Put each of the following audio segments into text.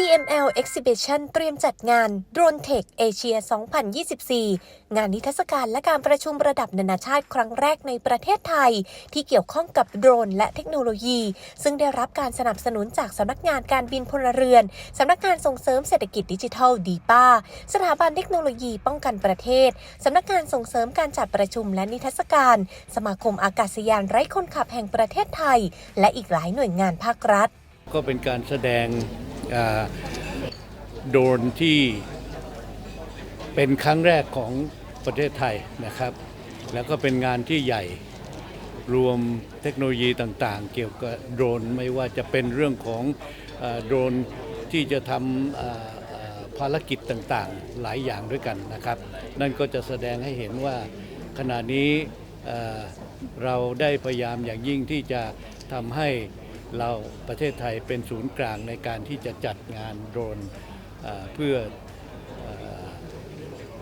GML Exhibition เตรียมจัดงาน Drone Tech Asia 2024 งานนิทรรศการและการประชุมระดับนานาชาติครั้งแรกในประเทศไทย ที่เกี่ยวข้องกับโดรนและเทคโนโลยี ซึ่งได้รับการสนับสนุนจากสำนักงานการบินพลเรือน สำนักงานส่งเสริมเศรษฐกิจดิจิทัลดีป้า สถาบันเทคโนโลยีป้องกันประเทศ สำนักงานส่งเสริมการจัดประชุมและนิทรรศการ สมาคมอากาศยานไร้คนขับแห่งประเทศไทย และอีกหลายหน่วยงานภาครัฐ ก็เป็นการแสดง โดรนที่เป็นครั้งแรกของประเทศไทยนะครับ แล้วก็เป็นงานที่ใหญ่รวมเทคโนโลยีต่างๆ เกี่ยวกับโดรนไม่ว่าจะเป็นเรื่องของอโดรนที่จะทำภารกิจต่างๆ หลายอย่างด้วยกันนะครับ นั่นก็จะแสดงให้เห็นว่าขณะนี้เราได้พยายามอย่างยิ่งที่จะทำให้ เราประเทศไทยเป็นศูนย์กลางในการที่จะจัดงานโดรนเพื่ออ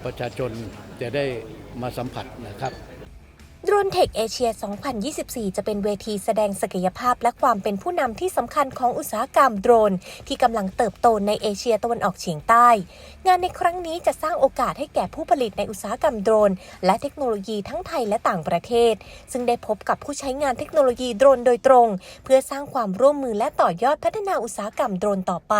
ประชาชนจะได้มาสัมผัสนะครับ ดรนเทคเอเชีย 2024 จะเป็นเวทีแสดงศักยภาพและความเป็นผู้นำที่สำคัญของอุตสาหกรรมโดรน ที่กำลังเติบโตในเอเชียตะวันออกเฉียงใต้ งานในครั้งนี้จะสร้างโอกาสให้แก่ผู้ผลิตในอุตสาหกรรมโดรน และเทคโนโลยีทั้งไทยและต่างประเทศ ซึ่งได้พบกับผู้ใช้งานเทคโนโลยีโดรนโดยตรง เพื่อสร้างความร่วมมือและต่อยอดพัฒนาอุตสาหกรรมโดรนต่อไป